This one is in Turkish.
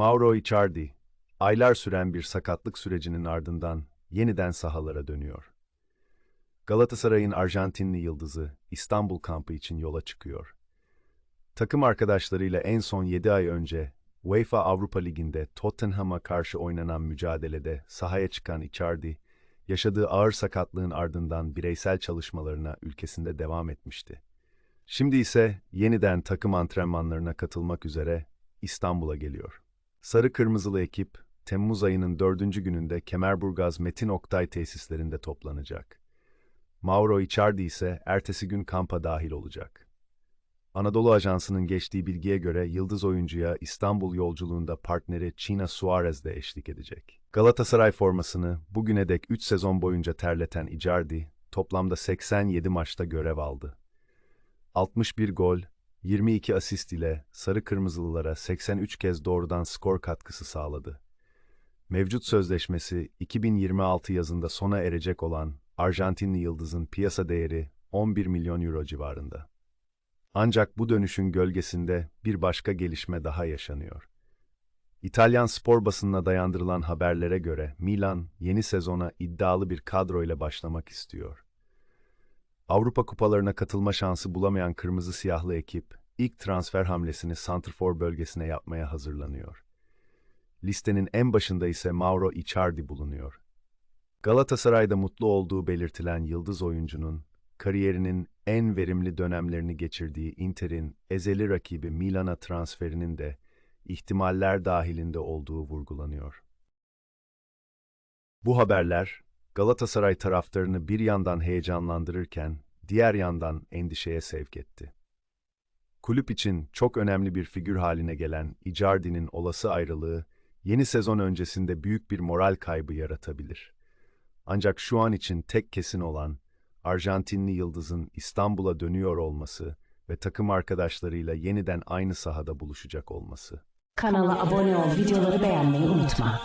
Mauro Icardi, aylar süren bir sakatlık sürecinin ardından yeniden sahalara dönüyor. Galatasaray'ın Arjantinli yıldızı İstanbul kampı için yola çıkıyor. Takım arkadaşlarıyla en son 7 ay önce UEFA Avrupa Ligi'nde Tottenham'a karşı oynanan mücadelede sahaya çıkan Icardi, yaşadığı ağır sakatlığın ardından bireysel çalışmalarına ülkesinde devam etmişti. Şimdi ise yeniden takım antrenmanlarına katılmak üzere İstanbul'a geliyor. Sarı Kırmızılı ekip, Temmuz ayının dördüncü gününde Kemerburgaz Metin Oktay tesislerinde toplanacak. Mauro Icardi ise ertesi gün kampa dahil olacak. Anadolu Ajansı'nın geçtiği bilgiye göre yıldız oyuncuya İstanbul yolculuğunda partneri China Suarez de eşlik edecek. Galatasaray formasını bugüne dek 3 sezon boyunca terleten Icardi, toplamda 87 maçta görev aldı. 61 gol, 22 asist ile Sarı Kırmızılılara 83 kez doğrudan skor katkısı sağladı. Mevcut sözleşmesi 2026 yazında sona erecek olan Arjantinli yıldızın piyasa değeri 11 milyon euro civarında. Ancak bu dönüşün gölgesinde bir başka gelişme daha yaşanıyor. İtalyan spor basınına dayandırılan haberlere göre Milan yeni sezona iddialı bir kadroyla başlamak istiyor. Avrupa kupalarına katılma şansı bulamayan kırmızı siyahlı ekip ilk transfer hamlesini Santrfor bölgesine yapmaya hazırlanıyor. Listenin en başında ise Mauro Icardi bulunuyor. Galatasaray'da mutlu olduğu belirtilen yıldız oyuncunun kariyerinin en verimli dönemlerini geçirdiği Inter'in ezeli rakibi Milan'a transferinin de ihtimaller dahilinde olduğu vurgulanıyor. Bu haberler Galatasaray taraftarını bir yandan heyecanlandırırken diğer yandan endişeye sevk etti. Kulüp için çok önemli bir figür haline gelen Icardi'nin olası ayrılığı yeni sezon öncesinde büyük bir moral kaybı yaratabilir. Ancak şu an için tek kesin olan Arjantinli yıldızın İstanbul'a dönüyor olması ve takım arkadaşlarıyla yeniden aynı sahada buluşacak olması. Kanala abone ol, videoları beğenmeyi unutma.